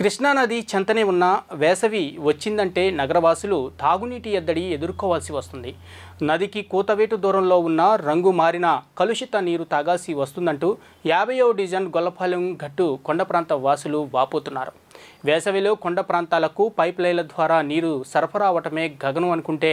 కృష్ణానది చెంతనే ఉన్న వేసవి వచ్చిందంటే నగరవాసులు తాగునీటి ఎద్దడి ఎదుర్కోవాల్సి వస్తుంది. నదికి కూతవేటు దూరంలో ఉన్న రంగు మారిన కలుషిత నీరు తాగాల్సి వస్తుందంటూ యాభైవ డివిజన్ గొల్లపాలెం గట్టు కొండ ప్రాంత వాసులు వాపోతున్నారు. వేసవిలో కొండ ప్రాంతాలకు పైప్ లైన్ల ద్వారా నీరు సరఫరా అవటమే గగనం అనుకుంటే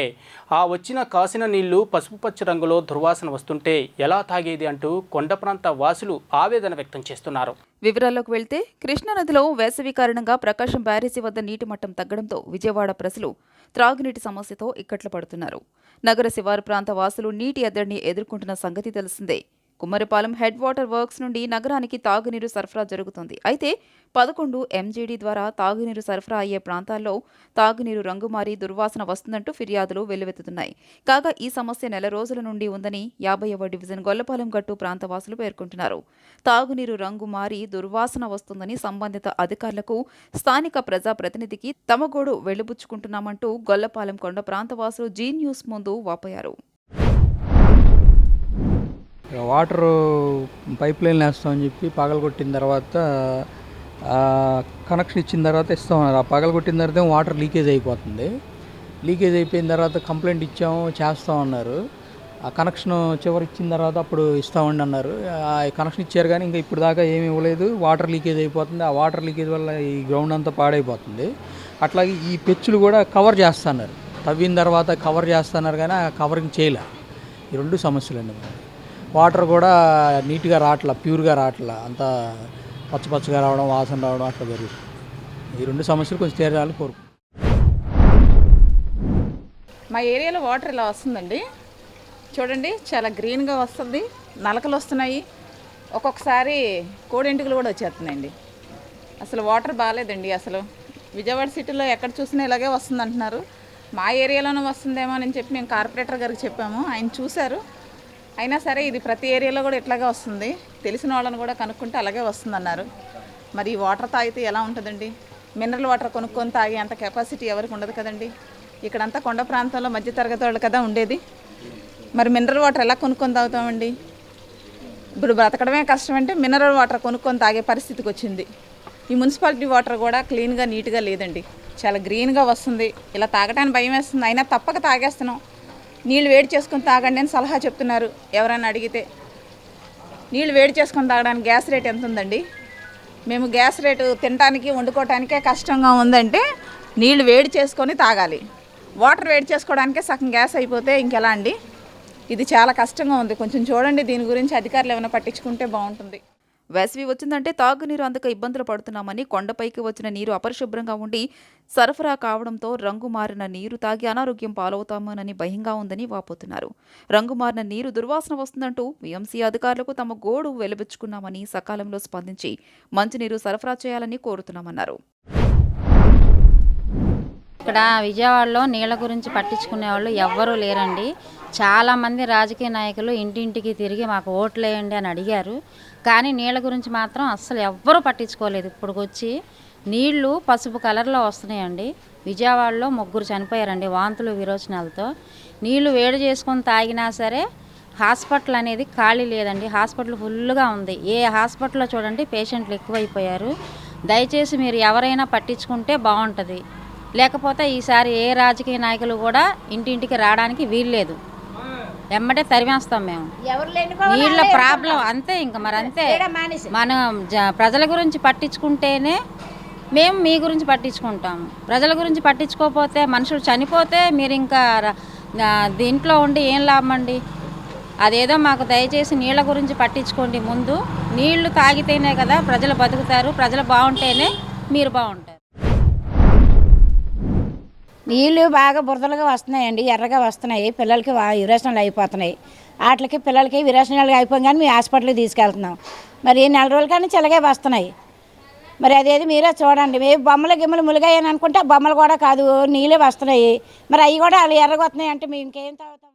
ఆ వచ్చిన కాసిన నీళ్ళు పసుపుపచ్చ రంగులో దుర్వాసన వస్తుంటే ఎలా తాగేది అంటూ కొండ ప్రాంత వాసులు ఆవేదన వ్యక్తం చేస్తున్నారు. వివరాల్లోకి వెళ్తే కృష్ణానదిలో వేసవి కారణంగా ప్రకాశం బ్యారేజీ వద్ద నీటి మట్టం తగ్గడంతో విజయవాడ ప్రజలు త్రాగునీటి సమస్యతో ఇక్కట్లు పడుతున్నారు. నగర శివారు ప్రాంత వాసులు నీటి ఎద్దడిని ఎదుర్కొంటున్న సంగతి తెలిసిందే. కుమ్మరిపాలెం హెడ్ వాటర్ వర్క్స్ నుండి నగరానికి తాగునీరు సరఫరా జరుగుతుంది. అయితే పదకొండు ఎంజీడీ ద్వారా తాగునీరు సరఫరా అయ్యే ప్రాంతాల్లో తాగునీరు రంగు మారి దుర్వాసన వస్తుందంటూ ఫిర్యాదులు వెల్లువెత్తుతున్నాయి. కాగా ఈ సమస్య నెల రోజుల నుండి ఉందని యాభైవ డివిజన్ గొల్లపాలెం గట్టు ప్రాంతవాసులు పేర్కొంటున్నారు. తాగునీరు రంగు మారి దుర్వాసన వస్తుందని సంబంధిత అధికారులకు స్థానిక ప్రజాప్రతినిధికి ప్రతినిధికి తమగోడు వెళ్ళిబుచ్చుకుంటున్నామంటూ గొల్లపాలెం కొండ ప్రాంతవాసులు జీ న్యూస్ ముందు వాపోయారు. వాటర్ పైప్ లైన్ వేస్తామని చెప్పి పగలగొట్టిన తర్వాత కనెక్షన్ ఇచ్చిన తర్వాత ఇస్తామన్నారు. ఆ పగలగొట్టిన తర్వాత వాటర్ లీకేజ్ అయిపోతుంది. లీకేజ్ అయిపోయిన తర్వాత కంప్లైంట్ ఇచ్చాము చేస్తామన్నారు. ఆ కనెక్షన్ చివరి ఇచ్చిన తర్వాత అప్పుడు ఇస్తామండి అన్నారు. ఆ కనెక్షన్ ఇచ్చారు కానీ ఇంకా ఇప్పుడు దాకా ఏమి ఇవ్వలేదు. వాటర్ లీకేజ్ అయిపోతుంది. ఆ వాటర్ లీకేజ్ వల్ల ఈ గ్రౌండ్ అంతా పాడైపోతుంది. అట్లాగే ఈ పెచ్చులు కూడా కవర్ చేస్తున్నారు. తవ్విన తర్వాత కవర్ చేస్తున్నారు కానీ ఆ కవరింగ్ చేయలే. ఈ రెండు సమస్యలు అండి వాటర్ కూడా నీట్గా రావట్లా ప్యూర్గా రావట్లా అంతా పచ్చ పచ్చగా రావడం వాసన రావడం అట్లా జరుగుతుంది. ఈ రెండు సమస్యలు కొంచెం తీరాలని కోరుకు మా ఏరియాలో వాటర్ ఇలా వస్తుందండి. చూడండి చాలా గ్రీన్గా వస్తుంది నలకలు వస్తున్నాయి. ఒక్కొక్కసారి కోడెంటుకలు కూడా వచ్చేస్తున్నాయండి. అసలు వాటర్ బాగాలేదండి అసలు. విజయవాడ సిటీలో ఎక్కడ చూసినా ఇలాగే వస్తుంది అంటున్నారు మా ఏరియాలోనే వస్తుందేమో అని చెప్పి మేము కార్పొరేటర్ గారికి చెప్పాము. ఆయన చూశారు. అయినా సరే ఇది ప్రతి ఏరియాలో కూడా ఇట్లాగే వస్తుంది? తెలిసిన వాళ్ళని కూడా కనుక్కుంటే అలాగే వస్తుందన్నారు. మరి ఈ వాటర్ తాగితే ఎలా ఉంటుందండి? మినరల్ వాటర్ కొనుక్కొని తాగే అంత కెపాసిటీ ఎవరికి ఉండదు కదండి? ఇక్కడంతా కొండ ప్రాంతంలో మధ్యతరగతి వాళ్ళు కదా ఉండేది. మరి మినరల్ వాటర్ ఎలా కొనుక్కొని తాగుతామండి? ఇప్పుడు బ్రతకడమే కష్టం అంటే మినరల్ వాటర్ కొనుక్కొని తాగే పరిస్థితికి వచ్చింది. ఈ మున్సిపాలిటీ వాటర్ కూడా క్లీన్గా నీట్గా లేదండి. చాలా గ్రీన్గా వస్తుంది. ఇలా తాగడానికి భయం వేస్తుంది. అయినా తప్పక తాగేస్తున్నాం. నీళ్ళు వేడి చేసుకొని తాగండి అని సలహా చెప్తున్నారు. ఎవరైనా అడిగితే నీళ్ళు వేడి చేసుకొని తాగడానికి గ్యాస్ రేట్ ఎంత ఉందండి? మేము గ్యాస్ రేటు తినడానికి వండుకోవటానికే కష్టంగా ఉందంటే నీళ్ళు వేడి చేసుకొని తాగాలి. వాటర్ వేడి చేసుకోవడానికే సగం గ్యాస్ అయిపోతే ఇంకెలా అండి? ఇది చాలా కష్టంగా ఉంది. కొంచెం చూడండి దీని గురించి అధికారులు ఏమైనా పట్టించుకుంటే బాగుంటుంది. వేసవి వచ్చిందంటే తాగునీరు అందక ఇబ్బందులు పడుతున్నామని కొండపైకి వచ్చిన నీరు అపరిశుభ్రంగా ఉండి సరఫరా కావడంతో రంగు మారిన నీరు తాగి అనారోగ్యం పాలవుతామోనని భయంగా ఉందని వాపోతున్నారు. రంగు మారిన నీరు దుర్వాసన వస్తుందంటూ వీఎంసీ అధికారులకు తమ గోడు వెలిబుచ్చుకున్నామని సకాలంలో స్పందించి మంచినీరు సరఫరా చేయాలని కోరుతున్నామన్నారు. ఇక్కడ విజయవాడలో నీళ్ళ గురించి పట్టించుకునే వాళ్ళు ఎవ్వరూ లేరండి. చాలామంది రాజకీయ నాయకులు ఇంటింటికి తిరిగి మాకు ఓట్లు వేయండి అని అడిగారు. కానీ నీళ్ళ గురించి మాత్రం అస్సలు ఎవ్వరూ పట్టించుకోలేదు. ఇప్పటికొచ్చి నీళ్ళు పసుపు కలర్లో వస్తున్నాయండి. విజయవాడలో ముగ్గురు చనిపోయారండి వాంతులు విరోచనాలతో. నీళ్ళు వేడి చేసుకొని తాగినా సరే హాస్పిటల్ అనేది ఖాళీ లేదండి. హాస్పిటల్ ఫుల్గా ఉంది. ఏ హాస్పిటల్లో చూడండి పేషెంట్లు ఎక్కువైపోయారు. దయచేసి మీరు ఎవరైనా పట్టించుకుంటే బాగుంటుంది. లేకపోతే ఈసారి ఏ రాజకీయ నాయకులు కూడా ఇంటింటికి రావడానికి వీల్లేదు ఎమ్మటే తరిమేస్తాం మేము. నీళ్ళ ప్రాబ్లం అంతే ఇంకా మరి అంతే. మనం జ- ప్రజల గురించి పట్టించుకుంటేనే మేము మీ గురించి పట్టించుకుంటాం. ప్రజల గురించి పట్టించుకోకపోతే మనుషులు చనిపోతే మీరు ఇంకా దీంట్లో ఉండి ఏం లాభం అండి? అదేదో మాకు దయచేసి నీళ్ళ గురించి పట్టించుకోండి ముందు. నీళ్ళు తాగితేనే కదా ప్రజలు బతుకుతారు ప్రజలు బాగుంటేనే మీరు బాగుంటారు. నీళ్ళు బాగా బురదలుగా వస్తున్నాయండి ఎర్రగా వస్తున్నాయి. పిల్లలకి వా- విరేచనాలు అయిపోతున్నాయి. వాటికి పిల్లలకి విరేచనాలు అయిపోయి కానీ మీ హాస్పిటల్కి తీసుకెళ్తున్నాం. మరి నెల రోజుల కానీ చిలగే వస్తున్నాయి. మరి అదేది మీరే చూడండి. మేము బొమ్మలు గిమ్మలు ములిగాయని అనుకుంటే ఆ బొమ్మలు కూడా కాదు నీళ్ళే వస్తున్నాయి. మరి అవి కూడా అవి ఎర్రగా వస్తున్నాయి అంటే మేము ఇంకేం తాగుతాం?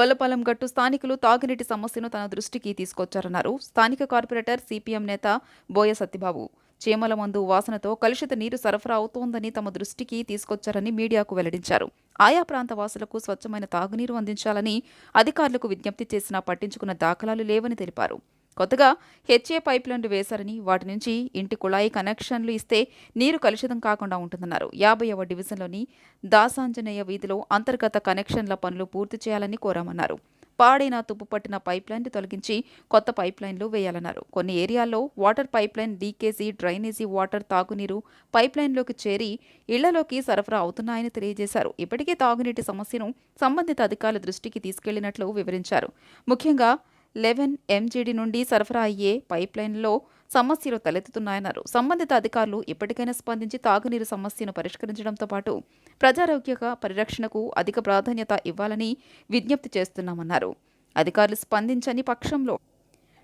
గొల్లపాలెం గట్టు స్థానికులు తాగునీటి సమస్యను తన దృష్టికి తీసుకొచ్చారన్నారు. స్థానిక కార్పొరేటర్ సిపిఎం నేత బోయ సత్యబాబు. చీమల మందు వాసనతో కలుషిత నీరు సరఫరా అవుతోందని తమ దృష్టికి తీసుకొచ్చారని మీడియాకు వెల్లడించారు. ఆయా ప్రాంత వాసులకు స్వచ్ఛమైన తాగునీరు అందించాలని అధికారులకు విజ్ఞప్తి చేసినా పట్టించుకున్న దాఖలాలు లేవని తెలిపారు. కొత్తగా హెచ్ఏ పైప్లైన్లు వేశారని వాటి నుంచి ఇంటి కుళాయి కనెక్షన్లు ఇస్తే నీరు కలుషితం కాకుండా ఉంటుందన్నారు. యాభైవ డివిజన్లోని దాసాంజనేయ వీధిలో అంతర్గత కనెక్షన్ల పనులు పూర్తి చేయాలని కోరామన్నారు. పాడైన తుప్పుపట్టిన పైప్లైన్లు తొలగించి కొత్త పైప్లైన్లు వేయాలన్నారు. కొన్ని ఏరియాల్లో water pipeline leakage drainage water తాగునీరు పైప్లైన్లోకి చేరి ఇళ్ళలోకి సరఫరా అవుతున్నాయని తెలియజేశారు. ఇప్పటికే తాగునీటి సమస్యను సంబంధిత అధికారుల దృష్టికి తీసుకెళ్ళినట్లు వివరించారు. ముఖ్యంగా లెవెన్ ఎంజీడీ నుండి సరఫరా అయ్యే పైప్లైన్లో సమస్యలు తలెత్తుతున్నాయన్నారు. సంబంధిత అధికారులు ఇప్పటికైనా స్పందించి తాగునీరు సమస్యను పరిష్కరించడంతో పాటు ప్రజారోగ్య పరిరక్షణకు అధిక ప్రాధాన్యత ఇవ్వాలని విజ్ఞప్తి చేస్తున్నామన్నారు. అధికారులు స్పందించని పక్షంలో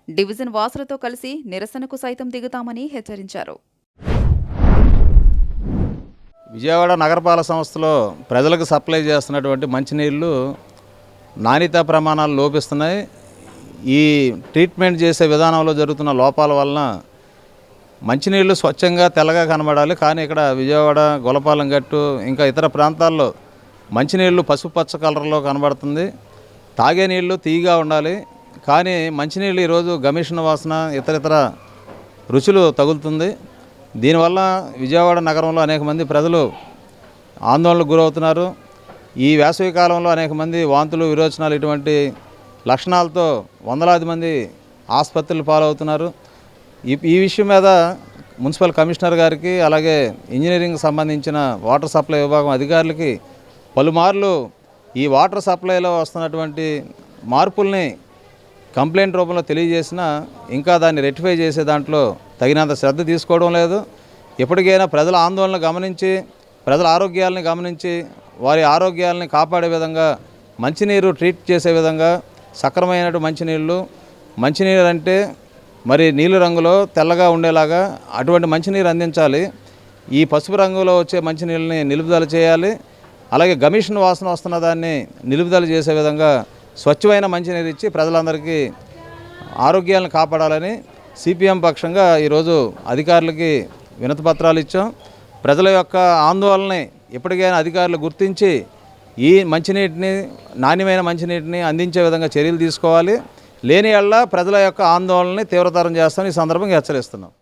డివిజన్ వాసులతో కలిసి నిరసనకు సైతం దిగుతామని హెచ్చరించారు. విజయవాడ నగరపాలక సంస్థలో ప్రజలకు సప్లై చేస్తున్నటువంటి మంచినీళ్ళు నాణ్యత ప్రమాణాలు లోపిస్తున్నాయి. ఈ ట్రీట్మెంట్ చేసే విధానంలో జరుగుతున్న లోపాల వలన మంచినీళ్ళు స్వచ్ఛంగా తెల్లగా కనబడాలి. కానీ ఇక్కడ విజయవాడ గొలపాలెం గట్టు ఇంకా ఇతర ప్రాంతాల్లో మంచినీళ్ళు పసుపుపచ్చ కలర్లో కనబడుతుంది. తాగే నీళ్ళు తీయగా ఉండాలి. కానీ మంచినీళ్ళు ఈరోజు గమిషణ వాసన ఇతర ఇతర రుచులు తగులుతుంది. దీనివల్ల విజయవాడ నగరంలో అనేక మంది ప్రజలు ఆందోళనకు గురవుతున్నారు. ఈ వేసవి కాలంలో అనేక మంది వాంతులు విరోచనాలు ఇటువంటి లక్షణాలతో వందలాది మంది ఆసుపత్రులు పాలవుతున్నారు. ఈ ఈ విషయం మీద మున్సిపల్ కమిషనర్ గారికి అలాగే ఇంజనీరింగ్ సంబంధించిన వాటర్ సప్లై విభాగం అధికారులకి పలుమార్లు ఈ వాటర్ సప్లైలో వస్తున్నటువంటి మార్పుల్ని కంప్లైంట్ రూపంలో తెలియజేసినా ఇంకా దాన్ని రెక్టిఫై చేసే దాంట్లో తగినంత శ్రద్ధ తీసుకోవడం లేదు. ఎప్పటికైనా ప్రజల ఆందోళన గమనించి ప్రజల ఆరోగ్యాలని గమనించి వారి ఆరోగ్యాలని కాపాడే విధంగా మంచినీరు ట్రీట్ చేసే విధంగా సక్రమైన మంచినీళ్ళు. మంచినీరు అంటే మరి నీలి రంగులో తెల్లగా ఉండేలాగా అటువంటి మంచినీరు అందించాలి. ఈ పసుపు రంగులో వచ్చే మంచినీళ్ళని నిలుపుదల చేయాలి. అలాగే గమిషన్ వాసన వస్తున్న దాన్ని నిలుపుదల చేసే విధంగా స్వచ్ఛమైన మంచినీరు ఇచ్చి ప్రజలందరికీ ఆరోగ్యాలను కాపాడాలని సిపిఎం పక్షంగా ఈరోజు అధికారులకి వినతిపత్రాలు ఇచ్చాం. ప్రజల యొక్క ఆందోళనని ఎప్పటికైనా అధికారులు గుర్తించి ఈ మంచినీటిని నాణ్యమైన మంచినీటిని అందించే విధంగా చర్యలు తీసుకోవాలి. లేని ప్రజల యొక్క ఆందోళనని తీవ్రతరం చేస్తామని ఈ సందర్భంగా హెచ్చరిస్తున్నాం.